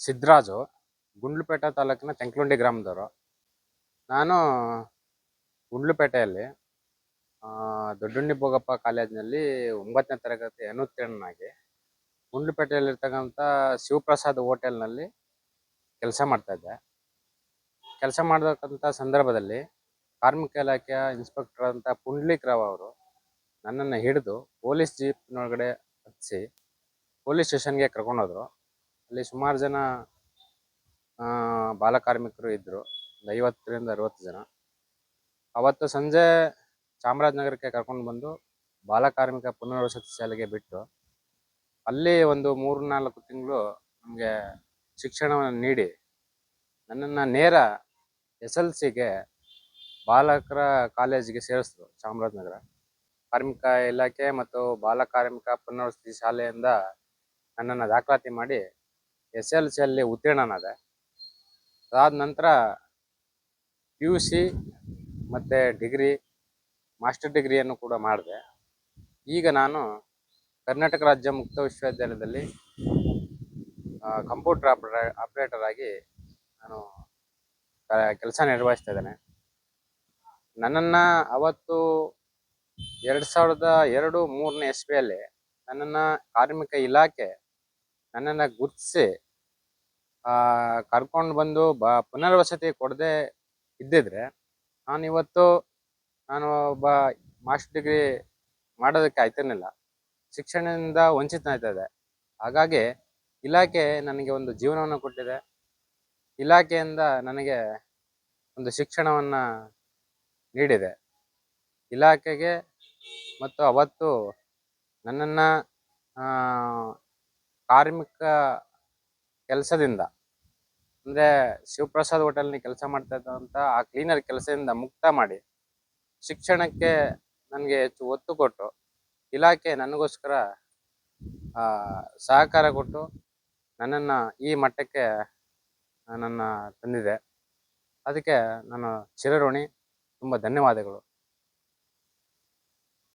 ಸಿದ್ದರಾಜು ಗುಂಡ್ಲುಪೇಟೆ ತಾಲೂಕಿನ ತೆಂಕ್ಲುಂಡಿ ಗ್ರಾಮದವರು. ನಾನು ಗುಂಡ್ಲುಪೇಟೆಯಲ್ಲಿ ಆ, ದೊಡ್ಡುಣ್ಣಿ ಭೋಗಪ್ಪ ಕಾಲೇಜಿನಲ್ಲಿ ಒಂಬತ್ತನೇ ತರಗತಿ ಅನುತ್ತೀರ್ಣನಾಗಿ ಗುಂಡ್ಲುಪೇಟೆಯಲ್ಲಿರ್ತಕ್ಕಂಥ ಶಿವಪ್ರಸಾದ್ ಹೋಟೆಲ್ನಲ್ಲಿ ಕೆಲಸ ಮಾಡ್ತಾಯಿದ್ದೆ ಕೆಲಸ ಮಾಡತಕ್ಕಂಥ ಸಂದರ್ಭದಲ್ಲಿ ಕಾರ್ಮಿಕ ಇಲಾಖೆಯ ಇನ್ಸ್ಪೆಕ್ಟರ್ ಅಂತ ಪುಂಡ್ಲಿಕ್ ರಾವ್ ಅವರು ನನ್ನನ್ನು ಹಿಡಿದು ಪೊಲೀಸ್ ಜೀಪ್ನೊಳಗಡೆ ಹತ್ತಿಸಿ ಪೊಲೀಸ್ ಸ್ಟೇಷನ್ಗೆ ಕರ್ಕೊಂಡೋದ್ರು. ಅಲ್ಲಿ ಸುಮಾರು ಜನ ಬಾಲಕಾರ್ಮಿಕರು ಇದ್ದರು ಒಂದು ಐವತ್ತರಿಂದ ಅರವತ್ತು ಜನ. ಅವತ್ತು ಸಂಜೆ ಚಾಮರಾಜನಗರಕ್ಕೆ ಕರ್ಕೊಂಡು ಬಂದು ಬಾಲಕಾರ್ಮಿಕ ಪುನರ್ವಸತಿ ಶಾಲೆಗೆ ಬಿಟ್ಟು, ಅಲ್ಲಿ ಒಂದು ಮೂರು ನಾಲ್ಕು ತಿಂಗಳು ನಮಗೆ ಶಿಕ್ಷಣವನ್ನು ನೀಡಿ, ನನ್ನನ್ನು ನೇರ ಎಸ್ ಎಲ್ ಸಿಗೆ ಬಾಲಕರ ಕಾಲೇಜಿಗೆ ಸೇರಿಸಿದ್ರು ಚಾಮರಾಜನಗರ. ಕಾರ್ಮಿಕ ಇಲಾಖೆ ಮತ್ತು ಬಾಲಕಾರ್ಮಿಕ ಪುನರ್ವಸತಿ ಶಾಲೆಯಿಂದ ನನ್ನನ್ನು ದಾಖಲಾತಿ ಮಾಡಿ ಎಸ್ ಎಲ್ ಸಿ ಅಲ್ಲಿ ಉತ್ತೀರ್ಣನಾದೆ. ಅದಾದ ನಂತರ ಪಿ ಯು ಸಿ ಮತ್ತು ಡಿಗ್ರಿ, ಮಾಸ್ಟರ್ ಡಿಗ್ರಿಯನ್ನು ಕೂಡ ಮಾಡಿದೆ. ಈಗ ನಾನು ಕರ್ನಾಟಕ ರಾಜ್ಯ ಮುಕ್ತ ವಿಶ್ವವಿದ್ಯಾಲಯದಲ್ಲಿ ಕಂಪ್ಯೂಟರ್ ಆಪ್ರೇ, ಆಪ್ರೇಟರ್ ಆಗಿ ನಾನು ಕೆಲಸ ನಿರ್ವಹಿಸ್ತಾ ಇದ್ದೇನೆ. ನನ್ನನ್ನು ಅವತ್ತು ಎರಡು ಸಾವಿರದ ಎರಡು ಮೂರನೇ ಇಸ್ವಿಯಲ್ಲಿ ನನ್ನನ್ನು ಕಾರ್ಮಿಕ ಇಲಾಖೆ ನನ್ನನ್ನು ಗುರುತಿಸಿ ಕರ್ಕೊಂಡು ಬಂದು ಬ, ಪುನರ್ವಸತಿ ಕೊಡದೆ ಇದ್ದಿದ್ರೆ, ನಾನಿವತ್ತು ನಾನು ಒಬ್ಬ ಮಾಸ್ಟರ್ ಡಿಗ್ರಿ ಮಾಡೋದಕ್ಕೆ ಆಯ್ತಿರ್ಲಿಲ್ಲ. ಶಿಕ್ಷಣದಿಂದ ವಂಚಿತನಾಯ್ತದೆ. ಹಾಗಾಗಿ ಇಲಾಖೆ ನನಗೆ ಒಂದು ಜೀವನವನ್ನು ಕೊಟ್ಟಿದೆ. ಇಲಾಖೆಯಿಂದ ನನಗೆ ಒಂದು ಶಿಕ್ಷಣವನ್ನು ನೀಡಿದೆ. ಇಲಾಖೆಗೆ ಮತ್ತು ಅವತ್ತು ನನ್ನನ್ನು ಕಾರ್ಮಿಕ ಕೆಲಸದಿಂದ, ಅಂದರೆ ಶಿವಪ್ರಸಾದ್ ಹೋಟೆಲ್ನ ಕೆಲಸ ಮಾಡ್ತಾ ಇದ್ದಂಥ ಆ ಕ್ಲೀನರ್ ಕೆಲಸದಿಂದ ಮುಕ್ತ ಮಾಡಿ, ಶಿಕ್ಷಣಕ್ಕೆ ನನಗೆ ಹೆಚ್ಚು ಒತ್ತು ಕೊಟ್ಟು, ಇಲಾಖೆ ನನಗೋಸ್ಕರ ಸಹಕಾರ ಕೊಟ್ಟು ನನ್ನನ್ನು ಈ ಮಟ್ಟಕ್ಕೆ ನನ್ನನ್ನು ತಂದಿದೆ. ಅದಕ್ಕೆ ನಾನು ಚಿರಋಣಿ ತುಂಬ ಧನ್ಯವಾದಗಳು.